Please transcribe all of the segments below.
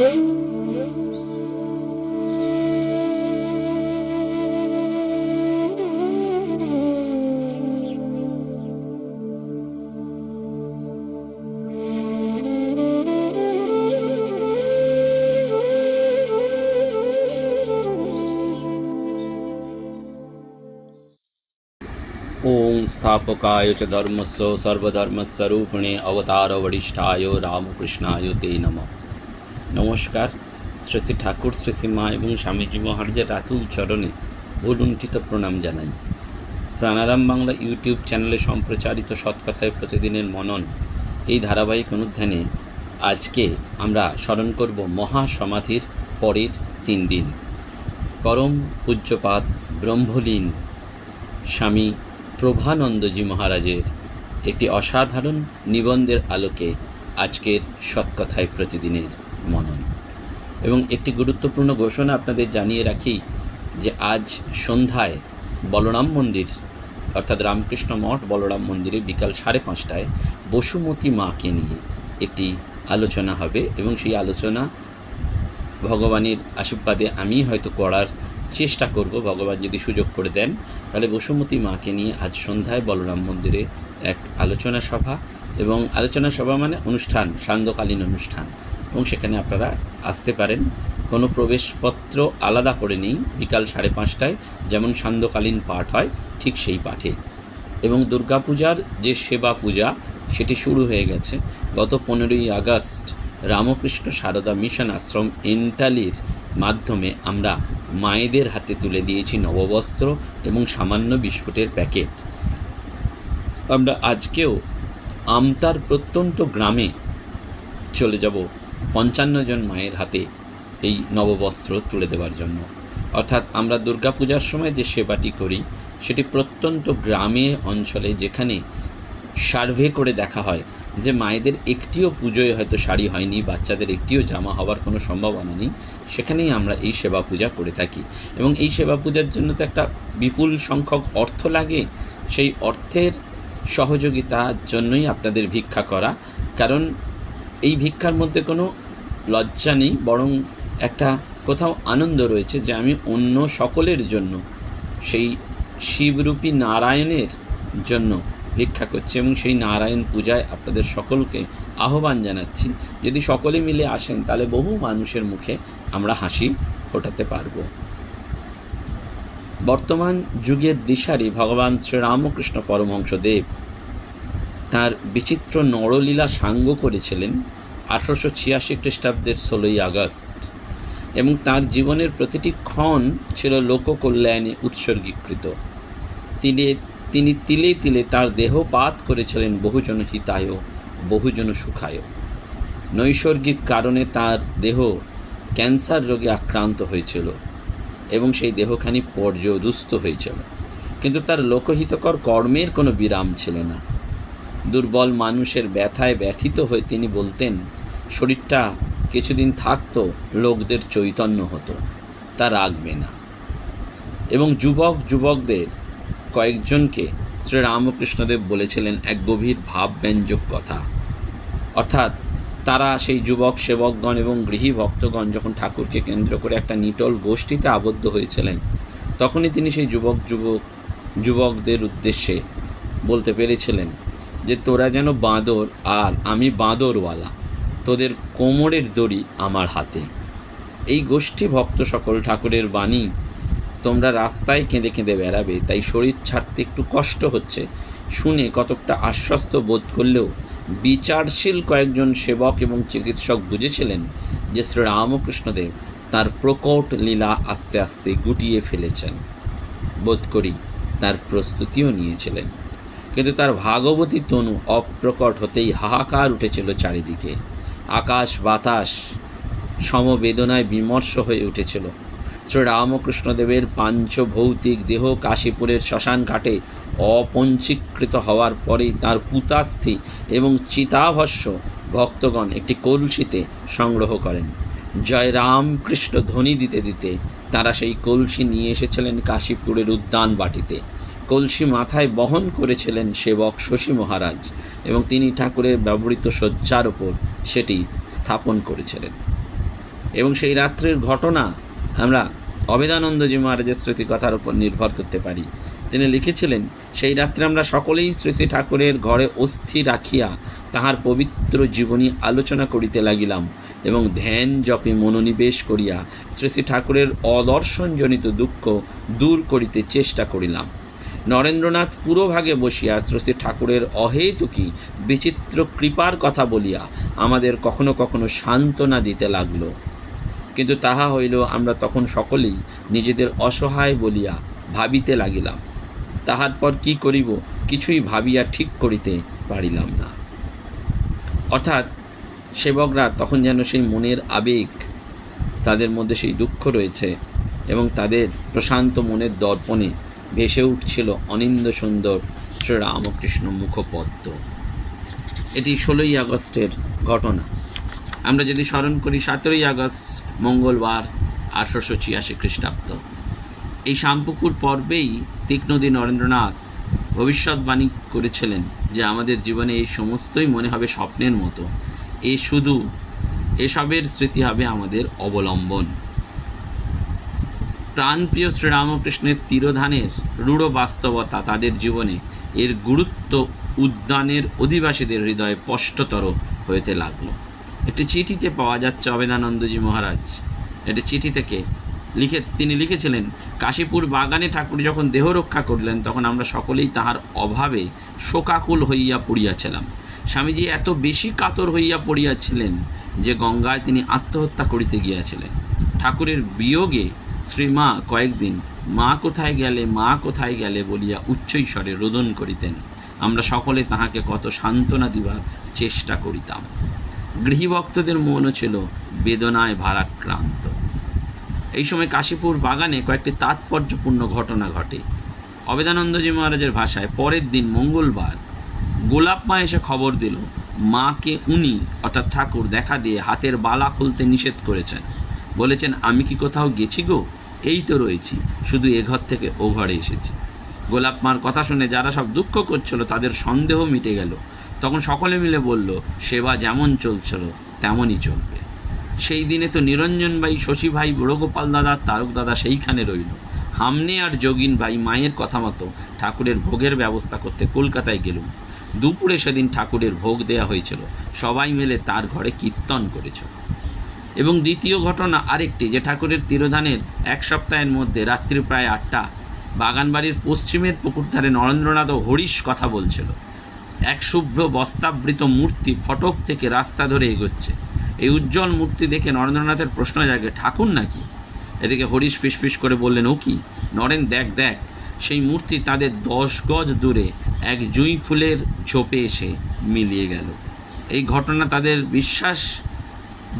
ઓમ સ્થાપકાય ચ ધર્મસ્વ સર્વધર્મ સ્વરૂપણે અવતાર વડિષ્ઠાય રામકૃષ્ણાય તે નમઃ নমস্কার। শ্রী ঠাকুর, শ্রী মা এবং স্বামীজি মহারাজের রাতুল চরণে ভুলুণ্ঠিত প্রণাম জানাই। প্রাণারাম বাংলা ইউটিউব চ্যানেলে সম্প্রচারিত সৎকথায় প্রতিদিনের মনন এই ধারাবাহিক অনুধ্যানে আজকে আমরা স্মরণ করব মহাসমাধির পরের তিন দিন। পরম পূজ্যপাত ব্রহ্মলীন স্বামী প্রভানন্দজি মহারাজের একটি অসাধারণ নিবন্ধের আলোকে আজকের সৎকথায় প্রতিদিনের এবং একটি গুরুত্বপূর্ণ ঘোষণা আপনাদের জানিয়ে রাখি যে আজ সন্ধ্যায় বলরাম মন্দির, অর্থাৎ রামকৃষ্ণ মঠ বলরাম মন্দিরে বিকাল সাড়ে পাঁচটায় বসুমতী মাকে নিয়ে একটি আলোচনা হবে এবং সেই আলোচনা ভগবানের আশীর্বাদে আমি হয়তো করার চেষ্টা করব। ভগবান যদি সুযোগ করে দেন, তাহলে বসুমতী মাকে নিয়ে আজ সন্ধ্যায় বলরাম মন্দিরে এক আলোচনা সভা এবং আলোচনা সভা মানে অনুষ্ঠান, সান্ধ্যকালীন অনুষ্ঠান। এবং সেখানে আপনারা আসতে পারেন। কোনো প্রবেশপত্র আলাদা করে নেই, বিকাল সাড়ে পাঁচটায়। যেমন সান্ধ্যকালীন পাঠ হয়, ঠিক সেই পাঠে। এবং দুর্গাপূজার যে সেবা পূজা, সেটি শুরু হয়ে গেছে। গত পনেরোই আগস্ট রামকৃষ্ণ সারদা মিশন আশ্রম এন্টালির মাধ্যমে আমরা মায়েদের হাতে তুলে দিয়েছি নববস্ত্র এবং সামান্য বিস্কুটের প্যাকেট। আমরা আজকেও আমতার প্রত্যন্ত গ্রামে চলে যাব। পঞ্চান্ন জন মায়ের হাতে এই নববস্ত্র তুলে দেওয়ার জন্য। অর্থাৎ আমরা দুর্গাপূজার সময় যে সেবাটি করি, সেটি প্রত্যন্ত গ্রামে অঞ্চলে যেখানে সার্ভে করে দেখা হয় যে মায়েদের একটিও পুজোয় হয়তো শাড়ি হয়নি, বাচ্চাদের একটিও জামা হওয়ার কোনো সম্ভাবনা নেই, সেখানেই আমরা এই সেবা পূজা করে থাকি। এবং এই সেবা পূজার জন্য তো একটা বিপুল সংখ্যক অর্থ লাগে। সেই অর্থের সহযোগিতার জন্যই আপনাদের ভিক্ষা করা। কারণ এই ভিক্ষার মধ্যে কোনো লজ্জা নেই, বরং একটা কোথাও আনন্দ রয়েছে যে আমি অন্য সকলের জন্য, সেই শিবরূপী নারায়ণের জন্য ভিক্ষা করছি এবং সেই নারায়ণ পূজায় আপনাদের সকলকে আহ্বান জানাচ্ছি। যদি সকলে মিলে আসেন, তাহলে বহু মানুষের মুখে আমরা হাসি ফোটাতে পারব। বর্তমান যুগের দিশারি, ভগবান শ্রীরামকৃষ্ণ পরমহংসদেব তার বিচিত্র নরলীলা সাঙ্গ করেছিলেন আঠারোশো ছিয়াশি খ্রিস্টাব্দের ষোলোই আগস্ট এবং তার জীবনের প্রতিটি ক্ষণ ছিল লোককল্যাণে উৎসর্গীকৃত। তিনি তিনি তিলে তিলে তার দেহপাত করেছিলেন বহুজন হিতায় বহুজন সুখায় নৈসর্গিক কারণে তার দেহ ক্যান্সার রোগে আক্রান্ত হয়েছিল এবং সেই দেহখানি পর্যদুস্ত হয়েছিল। কিন্তু তার লোকহিতকর কর্মের কোনো বিরাম ছিল না। দুর্বল মানুষের ব্যথায় ব্যথিত হয়ে তিনি বলতেন, শরীরটা কিছুদিন থাকতো, লোকদের চৈতন্য হতো, তা রাখবে না। এবং যুবক যুবকদের কয়েকজনকে শ্রীরামকৃষ্ণদেব বলেছিলেন এক গভীর ভাবব্যঞ্জক কথা। অর্থাৎ তারা সেই যুবক, সেবকগণ এবং গৃহী ভক্তগণ যখন ঠাকুরকে কেন্দ্র করে একটা নিটল গোষ্ঠীতে আবদ্ধ হয়েছিলেন, তখনই তিনি সেই যুবক যুবক, যুবকদের উদ্দেশ্যে বলতে পেরেছিলেন যে তোরা যেন বাঁদর আর আমি বাঁদরওয়ালা, তোদের কোমরের দড়ি আমার হাতে। এই গোষ্ঠী ভক্ত সকল ঠাকুরের বাণী তোমরা রাস্তায় কেঁদে কেঁদে বেড়াবে, তাই শরীর ছাড়তে একটু কষ্ট হচ্ছে। শুনে কতকটা আশ্বস্ত বোধ করলেও বিচারশীল কয়েকজন সেবক এবং চিকিৎসক বুঝেছিলেন যে শ্রীরামকৃষ্ণদেব তার প্রকট লীলা আস্তে আস্তে গুটিয়ে ফেলেছেন। বোধ করি তার প্রস্তুতিও নিয়েছিলেন। কিন্তু তার ভাগবতী তনু অপ্রকট হতেই হাহাকার উঠেছিল চারিদিকে। আকাশ, বাতাস, সমবেদনায় বিমর্ষ হয়ে উঠেছিল। শ্রী শ্রীরামকৃষ্ণদেবের পাঞ্চভৌতিক দেহ কাশীপুরের শ্মশান ঘাটে অপঞ্চীকৃত হওয়ার পরেই তার পুতাস্থি এবং চিতাভস্য ভক্তগণ একটি কলসিতে সংগ্রহ করেন। জয় রামকৃষ্ণ ধ্বনি দিতে দিতে তারা সেই কলসি নিয়ে এসেছিলেন কাশীপুরের উদ্যান বাটিতে কলসি মাথায় বহন করেছিলেন সেবক শশী মহারাজ এবং তিনি ঠাকুরের ব্যবহৃত শয্যার ওপর সেটি স্থাপন করেছিলেন। এবং সেই রাত্রির ঘটনা আমরা অবেদানন্দজি মহারাজের স্মৃতিকথার উপর নির্ভর করতে পারি। তিনি লিখেছিলেন, সেই রাত্রে আমরা সকলেই শ্রী শ্রী ঠাকুরের ঘরে অস্থি রাখিয়া তাহার পবিত্র জীবনী আলোচনা করিতে লাগিলাম এবং ধ্যান জপে মনোনিবেশ করিয়া শ্রী শ্রী ঠাকুরের অদর্শনজনিত দুঃখ দূর করিতে চেষ্টা করিলাম। নরেন্দ্রনাথ পুরোভাগে বসিয়া শ্রী ঠাকুরের অহেতুকী, বিচিত্র কৃপার কথা বলিয়া আমাদের কখনো কখনো সান্ত্বনা দিতে লাগল। কিন্তু তাহা হইল আমরা তখন সকলেই নিজেদের অসহায় বলিয়া ভাবিতে লাগিলাম। তাহার পর কি করিব কিছুই ভাবিয়া ঠিক করিতে পারিলাম না। অর্থাৎ সেবকরা তখন যেন সেই মনের আবেগ, তাদের মধ্যে সেই দুঃখ রয়েছে এবং তাদের প্রশান্ত মনের দর্পণে ভেসে উঠছিল অনিন্দ সুন্দর শ্রীরামকৃষ্ণ মুখপদ্ম। এটি ষোলোই আগস্টের ঘটনা। আমরা যদি স্মরণ করি, সতেরোই আগস্ট, মঙ্গলবার, আঠারোশো ছিয়াশি খ্রিস্টাব্দ। এই শামপুকুর পর্বেই তীক্ষ্ণদী নরেন্দ্রনাথ ভবিষ্যৎবাণী করেছিলেন যে আমাদের জীবনে এই সমস্তই মনে হবে স্বপ্নের মতো। এ শুধু এসবের স্মৃতি হবে আমাদের অবলম্বন। প্রাণপ্রিয় শ্রীরামকৃষ্ণের তিরোধানের রূঢ় বাস্তবতা তাদের জীবনে এর গুরুত্ব উদ্যানের অধিবাসীদের হৃদয়ে স্পষ্টতর হইতে লাগল। একটি চিঠিতে পাওয়া যাচ্ছে অবেদানন্দজি মহারাজ। একটি চিঠি থেকে লিখে তিনি লিখেছিলেন, কাশীপুর বাগানে ঠাকুর যখন দেহ রক্ষা করলেন, তখন আমরা সকলেই তাহার অভাবে শোকাকুল হইয়া পড়িয়াছিলাম। স্বামীজি এত বেশি কাতর হইয়া পড়িয়াছিলেন যে গঙ্গায় তিনি আত্মহত্যা করিতে গিয়াছিলেন। ঠাকুরের বিয়োগে শ্রীমা কয়েকদিন। মা কোথায় গেলে, মা কোথায় গেলে বলিয়া উচ্চৈস্বরে রোদন করিতেন। আমরা সকলে তাহাকে কত সান্ত্বনা দিবার চেষ্টা করিতাম। গৃহীভক্তদের মনও ছিল বেদনায় ভারাক্রান্ত। এই সময় কাশীপুর বাগানে কয়েকটি তাৎপর্যপূর্ণ ঘটনা ঘটে। অবেদানন্দজি মহারাজের ভাষায় পরের দিন মঙ্গলবার গোলাপ মা এসে খবর দিল, মাকে উনি, অর্থাৎ ঠাকুর, দেখা দিয়ে হাতের বালা খুলতে নিষেধ করেছেন। বলেছেন, আমি কি কোথাও গেছি গো? এই তো রয়েছি, শুধু এ ঘর থেকে ও ঘরে এসেছি। গোলাপ মার কথা শুনে যারা সব দুঃখ করছিল, তাদের সন্দেহ মিটে গেল। তখন সকলে মিলে বলল, সেবা যেমন চলছিল, তেমনই চলবে। সেই দিনে তো নিরঞ্জন ভাই, শশী ভাই, বুড়োগোপাল দাদা, তারক দাদা সেইখানে রইল। হামনে আর যোগিন ভাই মায়ের কথা মতো ঠাকুরের ভোগের ব্যবস্থা করতে কলকাতায় গেলুম। দুপুরে সেদিন ঠাকুরের ভোগ দেয়া হয়েছিল। সবাই মিলে তার ঘরে কীর্তন করেছিল। এবং দ্বিতীয় ঘটনা আরেকটি, যে ঠাকুরের তিরোধানের এক সপ্তাহের মধ্যে রাত্রি প্রায় আটটা, বাগানবাড়ির পশ্চিমের পুকুরধারে নরেন্দ্রনাথ ও হরিশ কথা বলছিল। এক শুভ্র বস্তাবৃত মূর্তি ফটক থেকে রাস্তা ধরে এগোচ্ছে। এই উজ্জ্বল মূর্তি দেখে নরেন্দ্রনাথের প্রশ্ন জাগে, ঠাকুর নাকি? এদিকে হরিশ ফিসফিস করে বললেন, ও কি? নরেন, দেখ দেখ, সেই মূর্তি তাদের দশ গজ দূরে এক জুঁই ফুলের ঝোপে এসে মিলিয়ে গেল। এই ঘটনা তাদের বিশ্বাস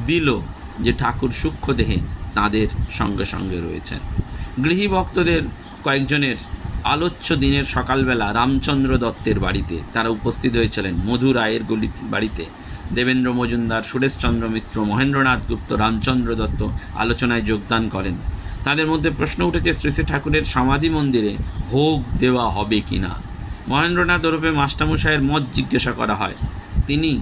দিল যে ঠাকুর সূক্ষ্ম দেহে তাদের সঙ্গে সঙ্গে রয়েছেন। গৃহী ভক্তদের কয়েকজনের আলোচ্য দিনের সকালবেলা রামচন্দ্র দত্তের বাড়িতে তারা উপস্থিত হয়েছিলেন মধু রায়ের গলি বাড়িতে। দেবেন্দ্র মজুমদার, সুরেশচন্দ্র মিত্র, মহেন্দ্রনাথ গুপ্ত, রামচন্দ্র দত্ত আলোচনায় যোগদান করেন। তাদের মধ্যে প্রশ্ন উঠেছে, শ্রী শ্রী ঠাকুরের সমাধি মন্দিরে ভোগ দেওয়া হবে কি না মহেন্দ্রনাথ ওরূপে মাস্টারমশাইয়ের মত জিজ্ঞাসা করা হয়। তিনি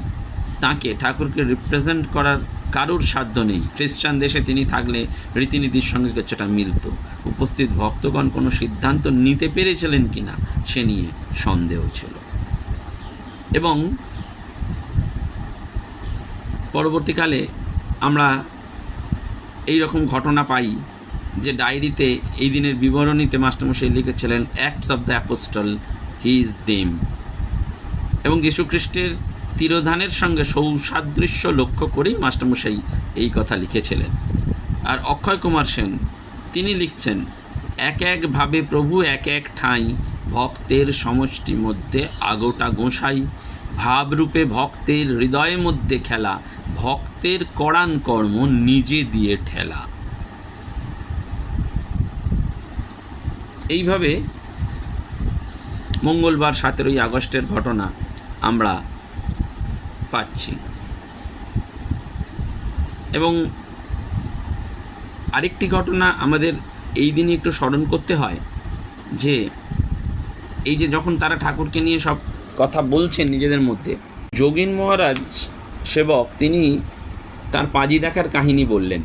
তাকে ঠাকুরকে রিপ্রেজেন্ট করার কারোর সাধ্য নেই। খ্রিস্টান দেশে তিনি থাকলে রীতিনীতির সঙ্গে কিছুটা মিলত। উপস্থিত ভক্তগণ কোনো সিদ্ধান্ত নিতে পেরেছিলেন কিনা সে নিয়ে সন্দেহ ছিল। এবং পরবর্তীকালে আমরা এই রকম ঘটনা পাই যে ডায়েরিতে এই দিনের বিবরণীতে মাস্টারমশাই লিখেছিলেন Acts of the Apostle he is them এবং যীশুখ্রিস্টের তিরোধানের সঙ্গে সৌসাদৃশ্য লক্ষ্য করেই মাস্টারমশাই এই কথা লিখেছিলেন। আর অক্ষয় কুমার সেন, তিনি লিখছেন, এক একভাবে প্রভু, এক এক ঠাঁই, ভক্তের সমষ্টি মধ্যে আগোটা গোসাই। ভাবরূপে ভক্তের হৃদয়ের মধ্যে খেলা, ভক্তের করান কর্ম নিজে দিয়ে ঠেলা। এইভাবে মঙ্গলবার সতেরোই আগস্টের ঘটনা আমরা পাচ্ছি। এবং আরেকটি ঘটনা আমাদের এই দিনে একটু স্মরণ করতে হয়, যে এই যে যখন তারা ঠাকুরকে নিয়ে সব কথা বলছেন নিজেদের মধ্যে, যোগীন মহারাজ সেবক তিনি তার পাজি দেখার কাহিনী বললেন,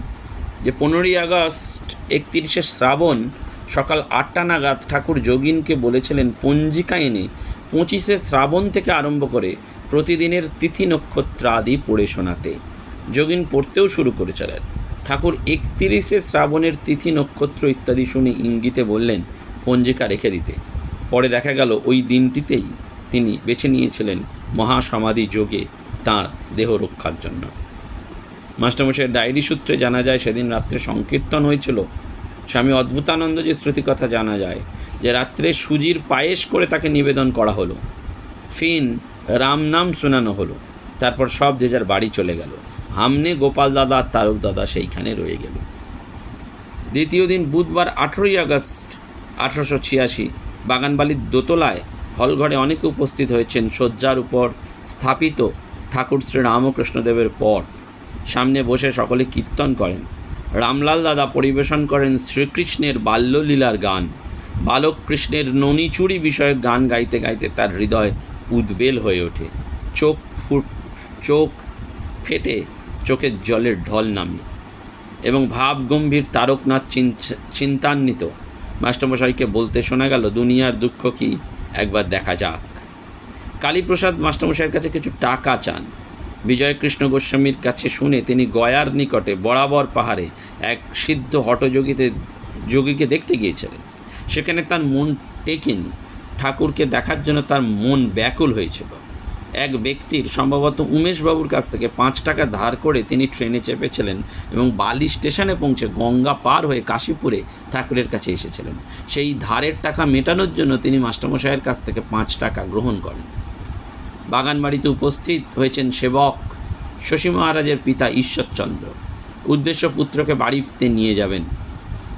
যে পনেরোই আগস্ট একত্রিশে শ্রাবণ সকাল আটটা নাগাদ ঠাকুর যোগিনকে বলেছিলেন, পঞ্জিকা এনে পঁচিশে শ্রাবণ থেকে আরম্ভ করে প্রতিদিনের তিথি নক্ষত্র আদি পড়ে শোনাতে। যোগিন পড়তেও শুরু করেছিলেন ঠাকুর একত্রিশে শ্রাবণের তিথি নক্ষত্র ইত্যাদি শুনে ইঙ্গিতে বললেন, পঞ্জিকা রেখে দিতে। পরে দেখা গেল, ওই দিনটিতেই তিনি বেছে নিয়েছিলেন মহাসমাধি যোগে তাঁর দেহ রক্ষার জন্য। মাস্টারমশাইয়ের ডায়েরি সূত্রে জানা যায়, সেদিন রাত্রে সংকীর্তন হয়েছিল। স্বামী অদ্ভুতানন্দ যে স্মৃতিকথা জানা যায় যে, রাত্রে সুজির পায়েস করে তাকে নিবেদন করা হলো। ফিন রাম নাম শোনানো হলো। তারপর সব যে যার বাড়ি চলে গেল। হামনে গোপাল দাদা আর তারক দাদা সেইখানে রয়ে গেল। দ্বিতীয় দিন বুধবার আঠেরোই আগস্ট আঠারোশো ছিয়াশি বাগানবালির দোতলায় হলঘরে অনেকে উপস্থিত হয়েছেন। শয্যার উপর স্থাপিত ঠাকুর শ্রী রামকৃষ্ণদেবের পট সামনে বসে সকলে কীর্তন করেন। রামলাল দাদা পরিবেশন করেন শ্রীকৃষ্ণের বাল্যলীলার গান। বালক কৃষ্ণের ননিচুরি বিষয়ক গান গাইতে গাইতে তার হৃদয় উদ্বেল হয়ে ওঠে। চোখ ফুট, চোখ ফেটে চোখের জলের ঢল নামে এবং ভাব গম্ভীর তারকনাথ চিন- চিন্তান্বিত। মাস্টারমশাইকে বলতে শোনা গেল, দুনিয়ার দুঃখ কি? একবার দেখা যাক। কালীপ্রসাদ মাস্টারমশাইয়ের কাছে কিছু টাকা চান। বিজয়কৃষ্ণ গোস্বামীর কাছে শুনে তিনি গয়ার নিকটে বরাবর পাহাড়ে এক সিদ্ধ হটযোগীতে, যোগীকে দেখতে গিয়েছিলেন। সেখানে তার মন টেকেনি। ঠাকুরকে দেখার জন্য তার মন ব্যাকুল হয়েছিল। এক ব্যক্তির সম্ভবত উমেশবাবুর কাছ থেকে পাঁচ টাকা ধার করে তিনি ট্রেনে চেপেছিলেন এবং বালি স্টেশনে পৌঁছে গঙ্গা পার হয়ে কাশীপুরে ঠাকুরের কাছে এসেছিলেন। সেই ধারের টাকা মেটানোর জন্য তিনি মাস্টারমশাইয়ের কাছ থেকে পাঁচ টাকা গ্রহণ করেন। বাগানবাড়িতে উপস্থিত হয়েছেন সেবক শশী মহারাজের পিতা ঈশ্বরচন্দ্র। উদ্দেশ্য পুত্রকে বাড়িতে নিয়ে যাবেন।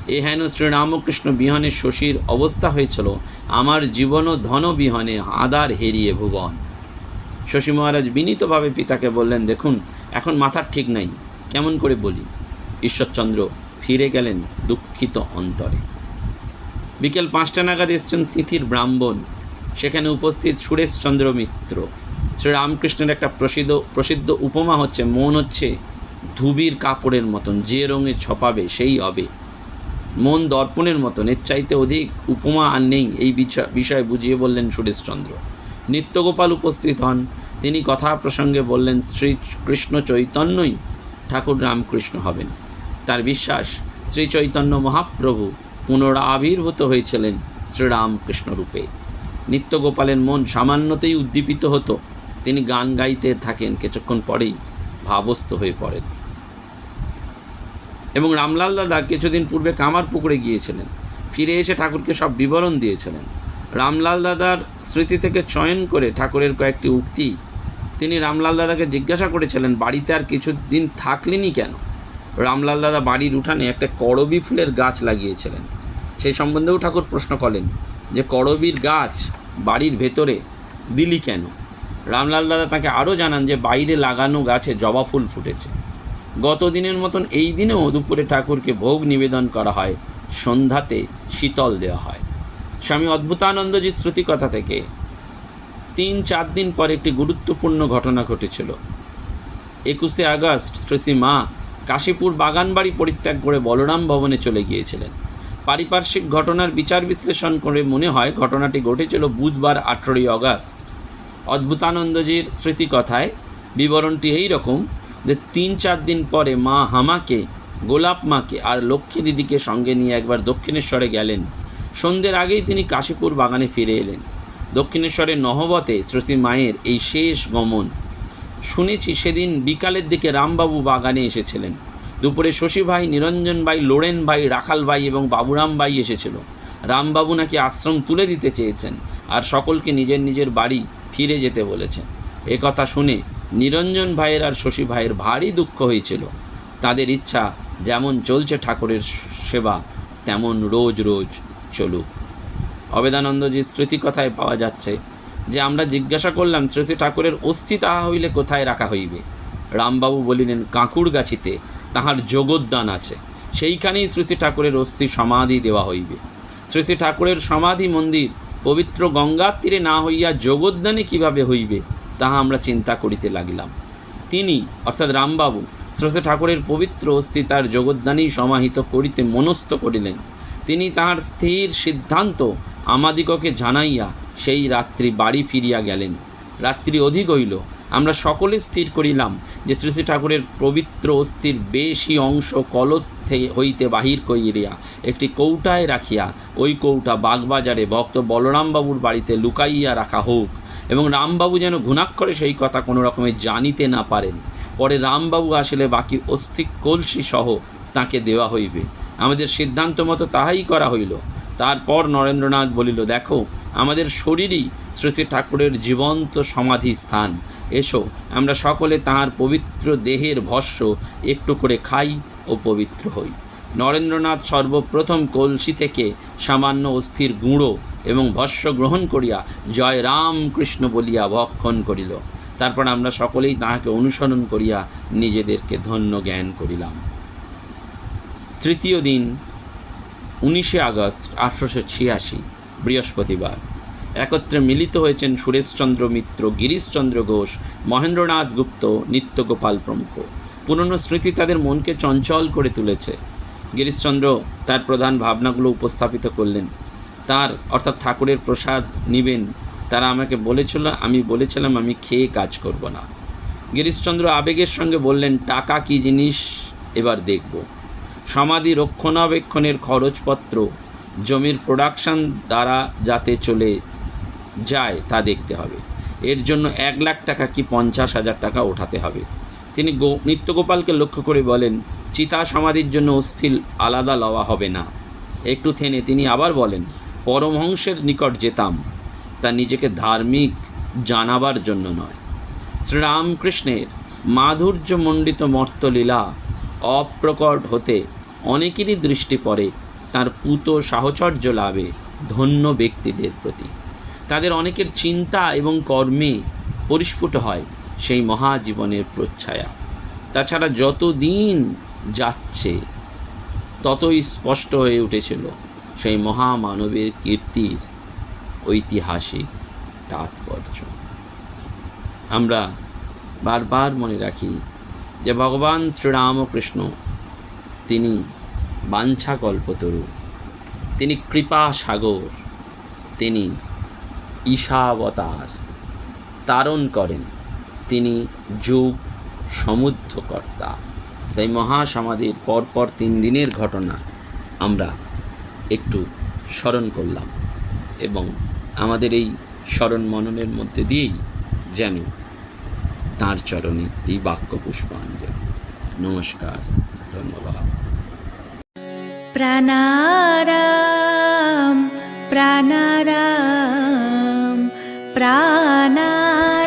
এ হেন শ্রীরামকৃষ্ণ বিহনে শশীর অবস্থা হয়েছিল, আমার জীবন ধন বিহনে আদার হেরিয়ে ভুবন। শশী মহারাজ বিনীতভাবে পিতাকে বললেন, দেখুন, এখন মাথার ঠিক নাই, কেমন করে বলি? ঈশ্বরচন্দ্র ফিরে গেলেন দুঃখিত অন্তরে। বিকেল পাঁচটা নাগাদ এসছেন সিথির ব্রাহ্মণ। সেখানে উপস্থিত সুরেশচন্দ্র মিত্র। শ্রীরামকৃষ্ণের একটা প্রসিদ্ধ প্রসিদ্ধ উপমা হচ্ছে, মন হচ্ছে ধুবির কাপড়ের মতন, যে রঙে ছপাবে, সেই হবে। মন দর্পণের মতন, এর চাইতে অধিক উপমা আর নেই, এই বিষয় বুঝিয়ে বললেন সুরেশচন্দ্র। নিত্যগোপাল উপস্থিত হন। তিনি কথা প্রসঙ্গে বললেন, শ্রী কৃষ্ণ চৈতন্যই ঠাকুর রামকৃষ্ণ হবেন। তার বিশ্বাস, শ্রী চৈতন্য মহাপ্রভু পুনরাবির্ভূত হয়েছিলেন শ্রীরামকৃষ্ণ রূপে। নিত্যগোপালের মন সামান্যতেই উদ্দীপিত হতো। তিনি গান গাইতে থাকেন, কিছুক্ষণ পরেই ভাবস্থ হয়ে পড়েন। এবং রামলাল দাদা কিছুদিন পূর্বে কামার পুকুরে গিয়েছিলেন। ফিরে এসে ঠাকুরকে সব বিবরণ দিয়েছিলেন। রামলাল দাদার স্মৃতি থেকে চয়ন করে ঠাকুরের কয়েকটি উক্তি তিনি রামলাল দাদাকে জিজ্ঞাসা করেছিলেন, বাড়িতে আর কিছুদিন থাকলেনি কেন? রামলাল দাদা বাড়ির উঠানে একটা করবি ফুলের গাছ লাগিয়েছিলেন। সেই সম্বন্ধেও ঠাকুর প্রশ্ন করেন যে, করবির গাছ বাড়ির ভেতরে দিলি কেন? রামলাল দাদা তাকে আরও জানান যে, বাইরে লাগানো গাছে জবা ফুল ফুটেছে। গত দিনের মতন এই দিনেও দুপুরে ঠাকুরকে ভোগ নিবেদন করা হয়, সন্ধ্যাতে শীতল দেওয়া হয়। স্বামী অদ্ভুতানন্দজির স্মৃতিকথা থেকে তিন চার দিন পর একটি গুরুত্বপূর্ণ ঘটনা ঘটেছিল। একুশে আগস্ট শ্রেষী মা কাশীপুর বাগানবাড়ি পরিত্যাগ করে বলরাম ভবনে চলে গিয়েছিলেন। পারিপার্শ্বিক ঘটনার বিচার বিশ্লেষণ করে মনে হয় ঘটনাটি ঘটেছিল বুধবার আঠেরোই আগস্ট। অদ্ভুতানন্দজির স্মৃতিকথায় বিবরণটি এই রকম যে তিন চার দিন পরে মা হামাকে, গোলাপ মাকে আর লক্ষ্মী দিদিকে সঙ্গে নিয়ে একবার দক্ষিণেশ্বরে গেলেন। সন্ধ্যের আগেই তিনি কাশীপুর বাগানে ফিরে এলেন। দক্ষিণেশ্বরের নহবতে শ্রী মায়ের এই শেষ গমন। শুনেছি সেদিন বিকালের দিকে রামবাবু বাগানে এসেছিলেন। দুপুরে শশী ভাই নিরঞ্জন ভাই লোড়েন ভাই রাখাল ভাই এবং বাবুরাম ভাই এসেছিল। রামবাবু নাকি আশ্রম তুলে দিতে চেয়েছেন আর সকলকে নিজের নিজের বাড়ি ফিরে যেতে বলেছেন। এ কথা শুনে নিরঞ্জন ভাইয়ের আর শশী ভাইয়ের ভারী দুঃখ হয়েছিল। তাদের ইচ্ছা যেমন চলছে ঠাকুরের সেবা, তেমন রোজ রোজ চলুক। অবেদানন্দজির স্মৃতিকথায় পাওয়া যাচ্ছে যে, আমরা জিজ্ঞাসা করলাম, শ্রী ঠাকুরের অস্থি তাহা হইলে কোথায় রাখা হইবে? রামবাবু বলিলেন, কাঁকুর গাছিতে তাহার জগদ্দান আছে। সেইখানেই শ্রী ঠাকুরের অস্থি সমাধি দেওয়া হইবে। শ্রী ঠাকুরের সমাধি মন্দির পবিত্র গঙ্গার তীরে না হইয়া জগদ্দানে কীভাবে হইবে? তাহা আমরা চিন্তা করিতে লাগিলাম। তিনি, অর্থাৎ রামবাবু শ্রোষে ঠাকুরের পবিত্র অস্থি তার জগদ্দানী সমাহিত করিতে মনস্থ করিলেন। তিনি তাহার স্থির সিদ্ধান্ত আমাদিগকে জানাইয়া সেই রাত্রি বাড়ি ফিরিয়া গেলেন। রাত্রি অধিক হইল। আমরা সকলে স্থির করিলাম যে শ্রী শ্রী ঠাকুরের পবিত্র অস্থির বেশি অংশ কলস হইতে বাহির করিয়া একটি কৌটায় রাখিয়া ওই কৌটা বাগবাজারে ভক্ত বলরামবাবুর বাড়িতে লুকাইয়া রাখা হোক। এবং রামবাবু যেন ঘুণাক্ষরে সেই কথা কোনো রকমে জানিতে না পারেন। পরে রামবাবু আসলে বাকি অস্থি কলসি সহ তাকে দেওয়া হইবে। আমাদের সিদ্ধান্ত মতো তাহাই করা হইল। তারপর নরেন্দ্রনাথ বলিল, দেখো, আমাদের শরীরই শ্রী শ্রী ঠাকুরের জীবন্ত সমাধি স্থান। এসো, আমরা সকলে তাহার পবিত্র দেহের ভস্য একটু করে খাই ও পবিত্র হই। নরেন্দ্রনাথ সর্বপ্রথম কলসি থেকে সামান্য অস্থির গুঁড়ো এবং ভস্য গ্রহণ করিয়া জয় রাম কৃষ্ণ বলিয়া ভক্ষণ করিল। তারপর আমরা সকলেই তাহাকে অনুসরণ করিয়া নিজেদেরকে ধন্য জ্ঞান করিলাম। তৃতীয় দিন, উনিশে আগস্ট, আঠারোশো ছিয়াশি, বৃহস্পতিবার। একত্রে মিলিত হয়েছেন সুরেশচন্দ্র মিত্র, গিরিশচন্দ্র ঘোষ, মহেন্দ্রনাথ গুপ্ত, নিত্যগোপাল প্রমুখ। পুরনো স্মৃতি তাদের মনকে চঞ্চল করে তুলেছে। গিরিশচন্দ্র তার প্রধান ভাবনাগুলো উপস্থাপিত করলেন। তার অর্থাৎ ঠাকুরের প্রসাদ নিবেন। তারা আমাকে বলেছিল, আমি বলেছিলাম, আমি খেয়ে কাজ করব না। গিরিশচন্দ্র আবেগের সঙ্গে বললেন, টাকা কি জিনিস? এবার দেখব। সমাধি রক্ষণাবেক্ষণের খরচপত্র, জমির প্রোডাকশন দ্বারা যাতে চলে যায়, তা দেখতে হবে। এর জন্য এক লাখ টাকা কি পঞ্চাশ হাজার টাকা ওঠাতে হবে? তিনি গো, নিত্যগোপালকে লক্ষ্য করে বলেন, চিতা সমাধির জন্য অস্থির আলাদা লওয়া হবে না। একটু থেনে তিনি আবার বলেন পরমহংসের নিকট যেতাম, তা নিজেকে ধার্মিক জানাবার জন্য নয়। শ্রীরামকৃষ্ণের মাধুর্যমণ্ডিত মর্তলীলা অপ্রকট হতে অনেকেরই দৃষ্টি পড়ে তার পুত সাহচর্য লাভে ধন্য ব্যক্তিদের প্রতি। তাদের অনেকের চিন্তা এবং কর্মে পরিস্ফুট হয় সেই মহাজীবনের প্রচ্ছায়া। তাছাড়া যত দিন যাচ্ছে, ততই স্পষ্ট হয়ে উঠেছিল সেই মহামানবের কীর্তির ঐতিহাসিক তাৎপর্য। আমরা বারবার মনে রাখি যে ভগবান শ্রীরামকৃষ্ণ, তিনি বাঞ্ছা কল্পতরু, তিনি কৃপা সাগর, তিনি ঈশাবতার তারণ করেন, তিনি যুগ সমুদ্ধকর্তা তাই মহাসমাধির পরপর তিন দিনের ঘটনা আমরা একটু স্মরণ করলাম এবং আমাদের এই স্মরণ মননের মধ্যে দিয়েই যেন তাঁর চরণে এই বাক্য পুষ্পাঞ্জলি নমস্কার, ধন্যবাদ। প্রাণারাম প্রাণারাম প্রাণারাম।